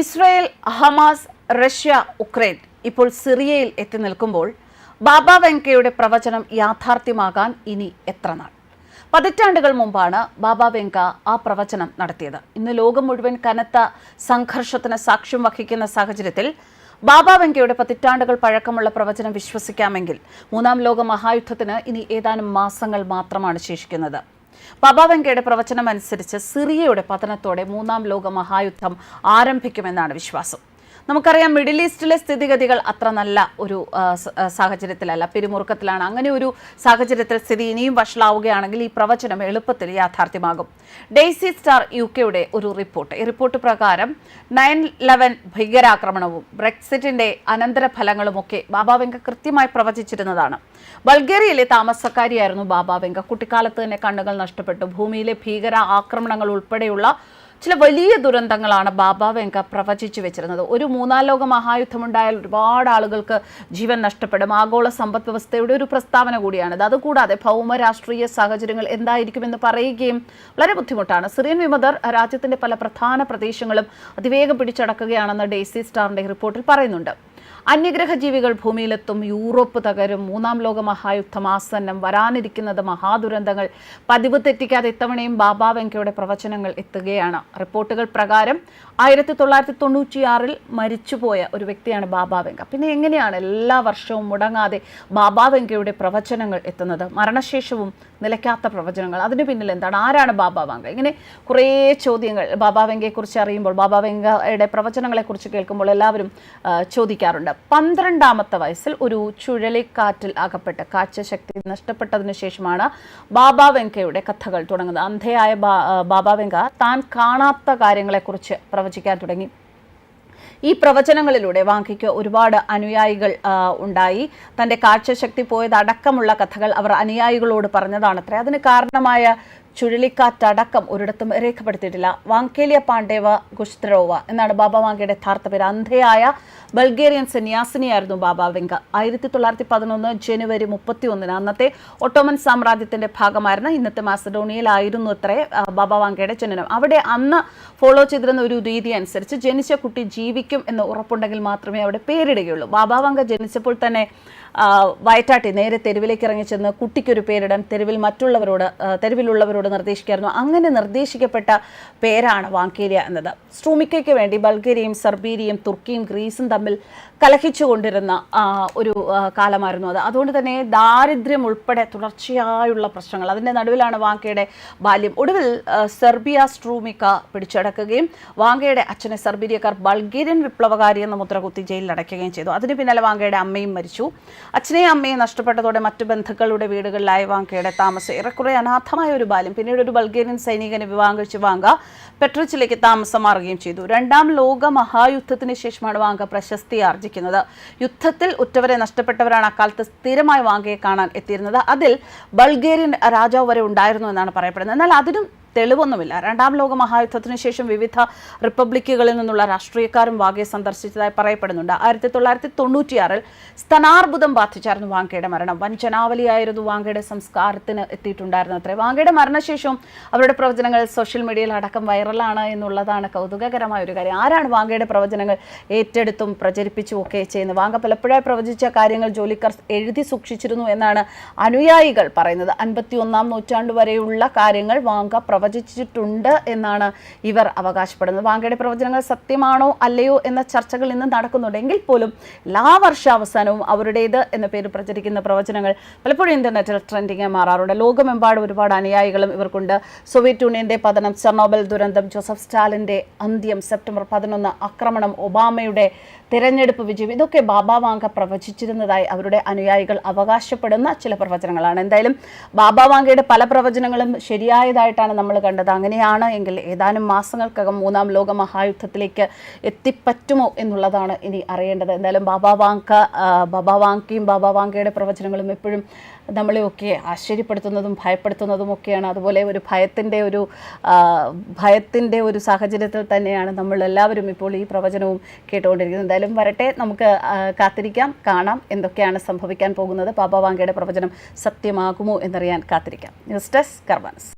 Israel Hamas Russia Ukraine ഇപ്പോൾ സിറിയയിൽ എത്തി നിൽക്കുമ്പോൾ ബാബ വെങ്കയുടെ പ്രവചനം യാഥാർത്ഥ്യമാകാൻ ഇനി എത്ര നാൾ? പതിറ്റാണ്ടുകൾ മുമ്പാണ് ബാബ വെങ്ക ആ പ്രവചനം നടത്തിയത്. ഇന്ന് ലോകം മുഴുവൻ കനത്ത സംഘർഷത്തിന് സാക്ഷ്യം വഹിക്കുന്ന സാഹചര്യത്തിൽ ബാബ വെങ്കയുടെ പതിറ്റാണ്ടുകൾ പഴക്കമുള്ള പ്രവചനം വിശ്വസിക്കാമെങ്കിൽ മൂന്നാം ലോക മഹായുദ്ധത്തിന് ഇനി ഏതാനും മാസങ്ങൾ മാത്രമാണ് ശേഷിക്കുന്നത്. പ്രവചനമനുസരിച്ച് പ്രവചനം അനുസരിച്ച് സിറിയയുടെ പതനത്തോടെ മൂന്നാം ലോക മഹായുദ്ധം ആരംഭിക്കുമെന്നാണ് വിശ്വാസം. നമുക്കറിയാം മിഡിൽ ഈസ്റ്റിലെ സ്ഥിതിഗതികൾ അത്ര നല്ല ഒരു സാഹചര്യത്തിലല്ല. പിരിമുറുക്കത്തിലാണ്. അങ്ങനെ ഒരു സാഹചര്യത്തിൽ സ്ഥിതി ഇനിയും വഷളാവുകയാണെങ്കിൽ ഈ പ്രവചനം എളുപ്പത്തിൽ യാഥാർത്ഥ്യമാകും. ഡെയ്സി സ്റ്റാർ യു കെയുടെ ഒരു റിപ്പോർട്ട്. ഈ റിപ്പോർട്ട് പ്രകാരം നയൻ ലെവൻ ഭീകരാക്രമണവും ബ്രെക്സിറ്റിന്റെ അനന്തര ഫലങ്ങളുമൊക്കെ വെങ്ക കൃത്യമായി പ്രവചിച്ചിരുന്നതാണ്. ബൾഗേറിയയിലെ താമസക്കാരിയായിരുന്നു ബാബാവെങ്ക കുട്ടിക്കാലത്ത് തന്നെ കണ്ണുകൾ നഷ്ടപ്പെട്ടു. ഭൂമിയിലെ ഭീകര ആക്രമണങ്ങൾ ഉൾപ്പെടെയുള്ള ചില വലിയ ദുരന്തങ്ങളാണ് ബാബ വെങ്ക പ്രവചിച്ചു വെച്ചിരുന്നത്. ഒരു മൂന്നാം ലോക മഹായുദ്ധമുണ്ടായാൽ ഒരുപാട് ആളുകൾക്ക് ജീവൻ നഷ്ടപ്പെടും. ആഗോള സമ്പദ് വ്യവസ്ഥയുടെ ഒരു പ്രസ്താവന കൂടിയാണിത്. അതുകൂടാതെ ഭൗമ രാഷ്ട്രീയ സാഹചര്യങ്ങൾ എന്തായിരിക്കുമെന്ന് പറയുകയും വളരെ ബുദ്ധിമുട്ടാണ്. സിറിയൻ വിമതർ രാജ്യത്തിന്റെ പല പ്രധാന പ്രദേശങ്ങളും അതിവേഗം പിടിച്ചടക്കുകയാണെന്ന് ഡെയ്സി സ്റ്റാറിന്റെ റിപ്പോർട്ടിൽ പറയുന്നുണ്ട്. അന്യഗ്രഹ ജീവികൾ ഭൂമിയിലെത്തും യൂറോപ്പ് തകരും മൂന്നാം ലോക മഹായുദ്ധം ആസന്നം വരാനിരിക്കുന്നത് മഹാദുരന്തങ്ങൾ പതിവ് തെറ്റിക്കാതെ ഇത്തവണയും ബാബാ വെങ്കയുടെ പ്രവചനങ്ങൾ എത്തുകയാണ്. റിപ്പോർട്ടുകൾ പ്രകാരം ആയിരത്തി തൊള്ളായിരത്തി തൊണ്ണൂറ്റിയാറിൽ മരിച്ചുപോയ ഒരു വ്യക്തിയാണ് ബാബാ വെങ്ക. പിന്നെ എങ്ങനെയാണ് എല്ലാ വർഷവും മുടങ്ങാതെ ബാബാ വെങ്കയുടെ പ്രവചനങ്ങൾ എത്തുന്നത്? മരണശേഷവും നിലയ്ക്കാത്ത പ്രവചനങ്ങൾ. അതിന് പിന്നിൽ എന്താണ്? ആരാണ് ബാബാ വെങ്ക? ഇങ്ങനെ കുറേ ചോദ്യങ്ങൾ ബാബാ വെങ്കയെക്കുറിച്ച് അറിയുമ്പോൾ ബാബാ വെങ്കയുടെ പ്രവചനങ്ങളെക്കുറിച്ച് കേൾക്കുമ്പോൾ എല്ലാവരും ആ, ചോദിക്കാറുണ്ട് പന്ത്രണ്ടാമത്തെ വയസ്സിൽ ഒരു ചുഴലിക്കാറ്റിൽ അകപ്പെട്ട് കാഴ്ചശക്തി നഷ്ടപ്പെട്ടതിന് ശേഷമാണ് ബാബ വെങ്കയുടെ കഥകൾ തുടങ്ങുന്നത്. അന്ധയായ ബാബ വെങ്ക താൻ കാണാത്ത കാര്യങ്ങളെക്കുറിച്ച് പ്രവചിക്കാൻ തുടങ്ങി. ഈ പ്രവചനങ്ങളിലൂടെ വാങ്കിക്ക് ഒരുപാട് അനുയായികൾ ഉണ്ടായി. തന്റെ കാഴ്ചശക്തി പോയതടക്കമുള്ള കഥകൾ അവർ അനുയായികളോട് പറഞ്ഞതാണത്രേ അതിന് കാരണമായ ചുഴലിക്കാറ്റടക്കം ഒരിടത്തും രേഖപ്പെടുത്തിയിട്ടില്ല. വാങ്കേലിയ പാണ്ഡേവ ഗുസ്ത്രോവ എന്നാണ് ബാബ വാങ്കയുടെ യഥാർത്ഥ പേര്. അന്ധയായ ബൾഗേറിയൻ സന്യാസിനിയായിരുന്നു ബാബ വെങ്ക. ആയിരത്തി തൊള്ളായിരത്തി പതിനൊന്ന് ജനുവരി മുപ്പത്തി ഒന്നിന് അന്നത്തെ ഒട്ടോമൻ സാമ്രാജ്യത്തിന്റെ ഭാഗമായിരുന്ന ഇന്നത്തെ മാസഡോണിയയിലായിരുന്നു അത്രേ ബാബ വാങ്കയുടെ ജനനം. അവിടെ അന്ന് ഫോളോ ചെയ്തിരുന്ന ഒരു രീതി അനുസരിച്ച് ജനിച്ച കുട്ടി ജീവിക്കും എന്ന് ഉറപ്പുണ്ടെങ്കിൽ മാത്രമേ അവിടെ പേരിടുകയുള്ളൂ. ബാബ വാങ്ക ജനിച്ചപ്പോൾ തന്നെ വയറ്റാട്ടി നേരെ തെരുവിലേക്ക് ഇറങ്ങി ചെന്ന് കുട്ടിക്കൊരു പേരിടാൻ തെരുവിൽ മറ്റുള്ളവരോട് തെരുവിലുള്ളവരോട് നിർദ്ദേശിക്കായിരുന്നു. അങ്ങനെ നിർദ്ദേശിക്കപ്പെട്ട പേരാണ് വാങ്കേരിയ എന്നത്. സ്ട്രൂമിക്കയ്ക്ക് വേണ്ടി ബൾഗേരിയയും സെർബീരിയയും തുർക്കിയും ഗ്രീസും തമ്മിൽ കലഹിച്ചുകൊണ്ടിരുന്ന ഒരു കാലമായിരുന്നു അത്. അതുകൊണ്ട് തന്നെ ദാരിദ്ര്യം ഉൾപ്പെടെ തുടർച്ചയായുള്ള പ്രശ്നങ്ങൾ. അതിന്റെ നടുവിലാണ് വാങ്കയുടെ ബാല്യം. ഒടുവിൽ സെർബിയ സ്ട്രൂമിക്ക പിടിച്ചടക്കുകയും വാങ്കയുടെ അച്ഛനെ സെർബീരിയക്കാർ ബൾഗേറിയൻ വിപ്ലവകാരി എന്ന മുദ്രകുത്തി ജയിലിൽ അടയ്ക്കുകയും ചെയ്തു. അതിന് പിന്നാലെ വാങ്കയുടെ അമ്മയും മരിച്ചു. അച്ഛനെയും അമ്മയും നഷ്ടപ്പെട്ടതോടെ മറ്റു ബന്ധുക്കളുടെ വീടുകളിലായി വാങ്കയുടെ താമസം. ഏറെക്കുറെ അനാഥമായ ഒരു ബാല്യം. പിന്നീട് ഒരു ബൾഗേറിയൻ സൈനികനെ വിവാഹം കഴിച്ച് വാങ്ക പെട്രോച്ചിലേക്ക് താമസം മാറുകയും ചെയ്തു. രണ്ടാം ലോക മഹായുദ്ധത്തിന് ശേഷമാണ് വാങ്ക പ്രശസ്തി ആർജിക്കുന്നത്. യുദ്ധത്തിൽ ഉറ്റവരെ നഷ്ടപ്പെട്ടവരാണ് അക്കാലത്ത് സ്ഥിരമായി വാങ്കയെ കാണാൻ എത്തിയിരുന്നത്. അതിൽ ബൾഗേറിയൻ രാജാവ് വരെ ഉണ്ടായിരുന്നു എന്നാണ് പറയപ്പെടുന്നത്. എന്നാൽ അതിനും തെളിവൊന്നുമില്ല. രണ്ടാം ലോക മഹായുദ്ധത്തിന് ശേഷം വിവിധ റിപ്പബ്ലിക്കുകളിൽ നിന്നുള്ള രാഷ്ട്രീയക്കാരും വാങ്കയെ സന്ദർശിച്ചതായി പറയപ്പെടുന്നുണ്ട്. ആയിരത്തി തൊള്ളായിരത്തി തൊണ്ണൂറ്റിയാറിൽ സ്തനാർബുദം ബാധിച്ചായിരുന്നു വാങ്കയുടെ മരണം. വൻ ജനാവലിയായിരുന്നു വാങ്കയുടെ സംസ്കാരത്തിന് എത്തിയിട്ടുണ്ടായിരുന്നത് അത്രേ. വാങ്കയുടെ മരണശേഷവും അവരുടെ പ്രവചനങ്ങൾ സോഷ്യൽ മീഡിയയിൽ അടക്കം വൈറലാണ് എന്നുള്ളതാണ് കൗതുകകരമായ ഒരു കാര്യം. ആരാണ് വാങ്കയുടെ പ്രവചനങ്ങൾ ഏറ്റെടുത്തും പ്രചരിപ്പിച്ചും ഒക്കെ ചെയ്യുന്നത്? വാങ്ക പലപ്പോഴായി പ്രവചിച്ച കാര്യങ്ങൾ ജോലിക്കാർ എഴുതി സൂക്ഷിച്ചിരുന്നു എന്നാണ് അനുയായികൾ പറയുന്നത്. അൻപത്തി ഒന്നാം നൂറ്റാണ്ട് വരെയുള്ള കാര്യങ്ങൾ വാങ്ക പ്രവചിച്ചിട്ടുണ്ട് എന്നാണ് ഇവർ അവകാശപ്പെടുന്നത്. വാങ്കയുടെ പ്രവചനങ്ങൾ സത്യമാണോ അല്ലയോ എന്ന ചർച്ചകൾ ഇന്ന് നടക്കുന്നുണ്ട് എങ്കിൽ പോലും എല്ലാ വർഷാവസാനവും അവരുടേത് എന്ന പേര് പ്രചരിക്കുന്ന പ്രവചനങ്ങൾ പലപ്പോഴും ഇന്റർനെറ്റിൽ ട്രെൻഡിങ് മാറാറുണ്ട്. ലോകമെമ്പാടും ഒരുപാട് അനുയായികളും ഇവർക്കുണ്ട്. സോവിയറ്റ് യൂണിയന്റെ പതനം ചെർണോബൽ ദുരന്തം ജോസഫ് സ്റ്റാലിന്റെ അന്ത്യം സെപ്റ്റംബർ പതിനൊന്ന് ആക്രമണം ഒബാമയുടെ തിരഞ്ഞെടുപ്പ് വിജയം. ഇതൊക്കെ ബാബ വാങ്ക പ്രവചിച്ചിരുന്നതായി അവരുടെ അനുയായികൾ അവകാശപ്പെടുന്ന ചില പ്രവചനങ്ങളാണ്. എന്തായാലും ബാബ വാങ്കയുടെ പല പ്രവചനങ്ങളും ശരിയായതായിട്ടാണ് നമ്മൾ കണ്ടത്. അങ്ങനെയാണ് എങ്കിൽ ഏതാനും മാസങ്ങൾക്കകം മൂന്നാം ലോക മഹായുദ്ധത്തിലേക്ക് എത്തിപ്പറ്റുമോ എന്നുള്ളതാണ് ഇനി അറിയേണ്ടത്. എന്തായാലും ബാബ വാങ്ക ബാബാ വാങ്കയും ബാബ വാങ്കയുടെ പ്രവചനങ്ങളും എപ്പോഴും നമ്മളെയൊക്കെ ആശ്ചര്യപ്പെടുത്തുന്നതും ഭയപ്പെടുത്തുന്നതും ഒക്കെയാണ്. അതുപോലെ ഒരു ഭയത്തിന്റെ ഒരു ഭയത്തിന്റെ ഒരു സാഹചര്യത്തിൽ തന്നെയാണ് നമ്മൾ എല്ലാവരും ഇപ്പോൾ ഈ പ്രവചനവും കേട്ടുകൊണ്ടിരിക്കുന്നത്. എന്തായാലും വരട്ടെ നമുക്ക് കാത്തിരിക്കാം കാണാം എന്തൊക്കെയാണ് സംഭവിക്കാൻ പോകുന്നത്. പാപ്പാവാങ്കയുടെ വാങ്കയുടെ പ്രവചനം സത്യമാകുമോ എന്നറിയാൻ കാത്തിരിക്കാം. News desk കർവാൻസ്